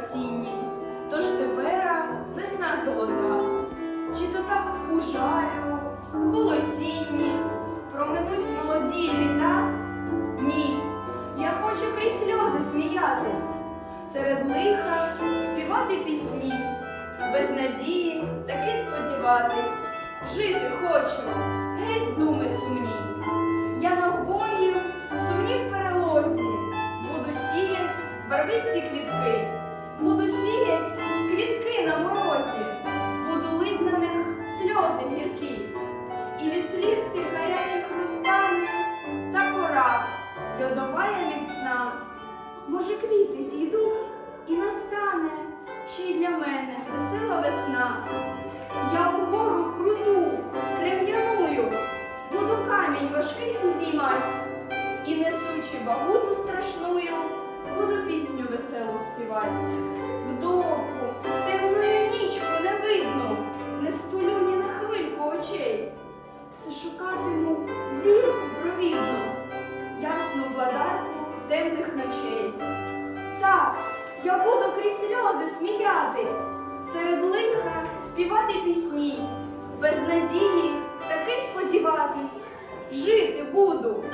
осінні, тож тепера весна золота. Чи то так у жарю, в голосінні? Проминуть молоді літа? Ні, я хочу крізь сльози сміятись, серед лиха співати пісні, без надії таки сподіватись, жити хочу, геть думи барвисті квітки, буду сіять квітки на морозі, буду лить на них сльози гіркі, і від сліз тих гарячих розтане та кора, льодовая міцна. Може, квіти зійдуть і настане ще й для мене весела весна. Я угору круту, крем'яную, буду камінь важкий підіймать, і несучи багуту веселу співать. Вдовгу, темною нічку не видно, не стулю ні на хвильку очей. Все шукатиму зірку провідну, ясну владарку темних ночей. Так, я буду крізь сльози сміятись, серед лиха співати пісні, без надії таки сподіватись, жити буду.